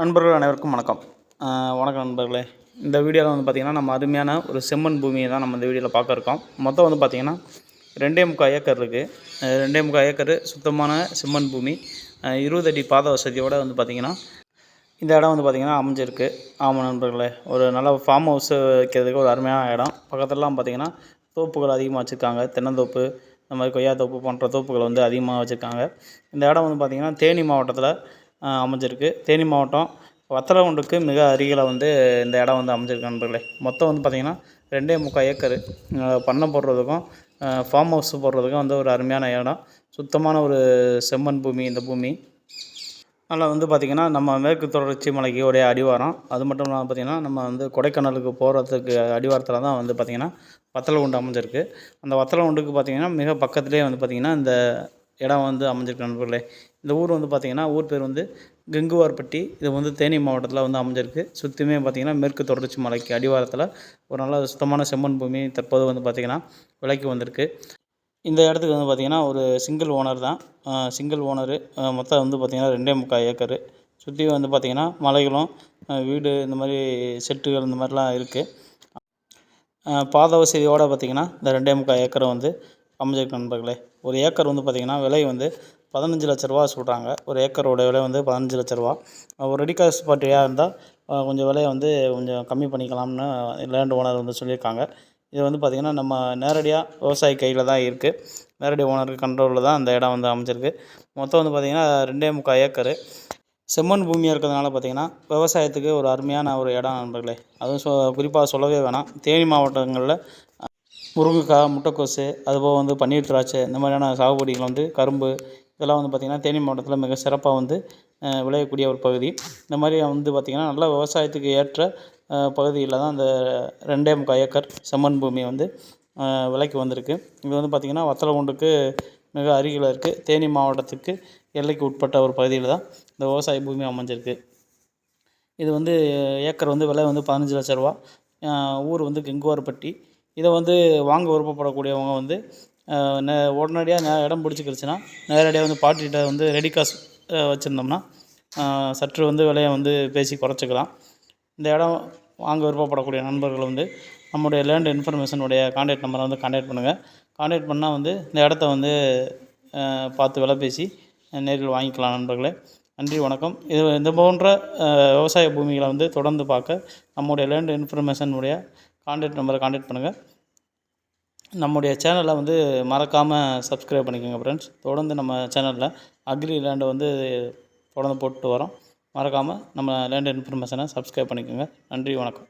நண்பர்கள் அனைவருக்கும் வணக்கம். வணக்கம் நண்பர்களே. இந்த வீடியோவில் வந்து பார்த்திங்கன்னா நம்ம அருமையான ஒரு செம்மண் பூமியை தான் நம்ம இந்த வீடியோவில் பார்க்க இருக்கோம். மொத்தம் வந்து பார்த்திங்கன்னா ரெண்டே முக்கால் ஏக்கர் இருக்குது ரெண்டே முக்கால் ஏக்கர் சுத்தமான செம்மண் பூமி. இருபது அடி பாத வசதியோடு வந்து பார்த்திங்கன்னா இந்த இடம் வந்து பார்த்திங்கன்னா அமைஞ்சிருக்கு. ஆமாம் நண்பர்களே ஒரு நல்ல ஃபார்ம் ஹவுஸ் வைக்கிறதுக்கு ஒரு அருமையான இடம். பக்கத்துலலாம் பார்த்திங்கன்னா தோப்புகள் அதிகமாக வச்சுருக்காங்க. தென்னந்தோப்பு இந்த மாதிரி கொய்யா தோப்பு போன்ற தோப்புகள் வந்து அதிகமாக வச்சுருக்காங்க. இந்த இடம் வந்து பார்த்திங்கன்னா தேனி மாவட்டத்தில் அமைஞ்சிருக்கு. தேனி மாவட்டம் வத்தலகுண்டுக்கு மிக அருகில் வந்து இந்த இடம் வந்து அமைஞ்சிருக்கு நண்பர்களே. மொத்தம் வந்து பார்த்திங்கன்னா ரெண்டே முக்கால் ஏக்கரு. பண்ணை போடுறதுக்கும் ஃபார்ம் ஹவுஸ் போடுறதுக்கும் வந்து ஒரு அருமையான இடம். சுத்தமான ஒரு செம்மண் பூமி இந்த பூமி. அதனால் வந்து பார்த்திங்கன்னா நம்ம மேற்கு தொடர்ச்சி மலைக்கு ஒரே அடிவாரம். அது மட்டும் இல்லாமல் பார்த்திங்கன்னா நம்ம வந்து கொடைக்கானலுக்கு போகிறதுக்கு அடிவாரத்தில் தான் வந்து பார்த்திங்கன்னா வத்தலகுண்டு அமைஞ்சிருக்கு. அந்த வத்தலகுண்டுக்கு பார்த்திங்கன்னா மிக பக்கத்துலேயே வந்து பார்த்திங்கன்னா இந்த இடம் வந்து அமைஞ்சிருக்கு நண்பர்களே. இந்த ஊர் வந்து பார்த்திங்கன்னா ஊர் பேர் வந்து கெங்குவார்பட்டி. இது வந்து தேனி மாவட்டத்தில் வந்து அமைஞ்சிருக்கு. சுற்றியுமே பார்த்திங்கன்னா மேற்கு தொடர்ச்சி மலைக்கு அடிவாரத்தில் ஒரு நல்ல சுத்தமான செம்மண் பூமி தற்போது வந்து பார்த்திங்கன்னா விலைக்கு வந்திருக்கு. இந்த இடத்துக்கு வந்து பார்த்திங்கன்னா ஒரு சிங்கிள் ஓனர் தான். சிங்கிள் ஓனரு மொத்தம் வந்து பார்த்திங்கன்னா ரெண்டே முக்கால் ஏக்கரு. சுற்றி வந்து பார்த்திங்கன்னா மலைகளும் வீடு இந்த மாதிரி செட்டுகள் இந்த மாதிரிலாம் இருக்குது பாத வசதியோடு பார்த்திங்கன்னா இந்த ரெண்டே முக்கால் ஏக்கரை வந்து அமைஞ்சிருக்கு நண்பர்களே. ஒரு ஏக்கர் வந்து பார்த்திங்கன்னா விலை வந்து பதினஞ்சு லட்ச ரூபா சொல்கிறாங்க ஒரு ஏக்கரோட விலை வந்து பதினஞ்சு லட்ச ரூபா. ஒரு ரெடி காஸ்ட் பார்ட்டியாக இருந்தால் கொஞ்சம் விலையை வந்து கொஞ்சம் கம்மி பண்ணிக்கலாம்னு லேண்ட் ஓனர் வந்து சொல்லியிருக்காங்க. இது வந்து பார்த்திங்கன்னா நம்ம நேரடியாக விவசாயி கையில் தான் இருக்குது நேரடி ஓனருக்கு கண்ட்ரோலில் தான் அந்த இடம் வந்து அமைஞ்சிருக்கு. மொத்தம் வந்து பார்த்திங்கன்னா ரெண்டே முக்கால் ஏக்கரு. செம்மண் பூமியாக இருக்கிறதுனால பார்த்திங்கன்னா விவசாயத்துக்கு ஒரு அருமையான ஒரு இடம் நண்பர்களே. அதுவும் சொ குறிப்பாக சொல்லவே வேணாம். தேனி மாவட்டங்களில் முருங்கைக்காய் முட்டைக்கோசு அதுபோக வந்து பன்னீர் திராட்சை இந்த மாதிரியான சாகுபடிகள் வந்து கரும்பு இதெல்லாம் வந்து பார்த்திங்கன்னா தேனி மாவட்டத்தில் மிக சிறப்பாக வந்து விளையக்கூடிய ஒரு பகுதி. இந்த மாதிரி வந்து பார்த்திங்கன்னா நல்ல விவசாயத்துக்கு ஏற்ற பகுதியில் தான் அந்த ரெண்டே முக்கால் ஏக்கர் செம்மண் பூமி வந்து விலைக்கு வந்திருக்கு. இது வந்து பார்த்திங்கன்னா வத்தலகுண்டுக்கு மிக அருகில் இருக்குது தேனி மாவட்டத்துக்கு எல்லைக்கு உட்பட்ட ஒரு பகுதியில் தான் இந்த விவசாய பூமி அமைஞ்சிருக்கு. இது வந்து ஏக்கர் வந்து விலை வந்து பதினஞ்சு லட்ச ரூபா. ஊர் வந்து கெங்குவார்பட்டி. இதை வந்து வாங்க விருப்பப்படக்கூடியவங்க வந்து உடனடியாக நே இடம் பிடிச்சிக்கிருச்சுன்னா நேரடியாக வந்து பார்ட்டிகிட்ட வந்து ரெடி காசு வச்சுருந்தோம்னா சற்று வந்து விலையை வந்து பேசி குறைச்சிக்கலாம். இந்த இடம் வாங்க விருப்பப்படக்கூடிய நண்பர்கள் வந்து நம்முடைய லேண்ட் இன்ஃபர்மேஷனுடைய கான்டாக்ட் நம்பரை வந்து கான்டாக்ட் பண்ணுங்கள் கான்டாக்ட் பண்ணால் வந்து இந்த இடத்த வந்து பார்த்து விலை பேசி நேரில் வாங்கிக்கலாம் நண்பர்களே. நன்றி வணக்கம். இது இது போன்ற விவசாய பூமிகளை வந்து தொடர்ந்து பார்க்க நம்முடைய லேண்ட் இன்ஃபர்மேஷனுடைய கான்டாக்ட் நம்பரை கான்டாக்ட் பண்ணுங்கள் நம்முடைய சேனலை வந்து மறக்காமல் சப்ஸ்கிரைப் பண்ணிக்கோங்க ஃப்ரெண்ட்ஸ் தொடர்ந்து நம்ம சேனலில் அக்ரி லேண்டை வந்து தொடர்ந்து போட்டு வரோம். மறக்காமல் நம்ம லேண்ட் இன்ஃபர்மேஷனை சப்ஸ்கிரைப் பண்ணிக்கோங்க. நன்றி வணக்கம்.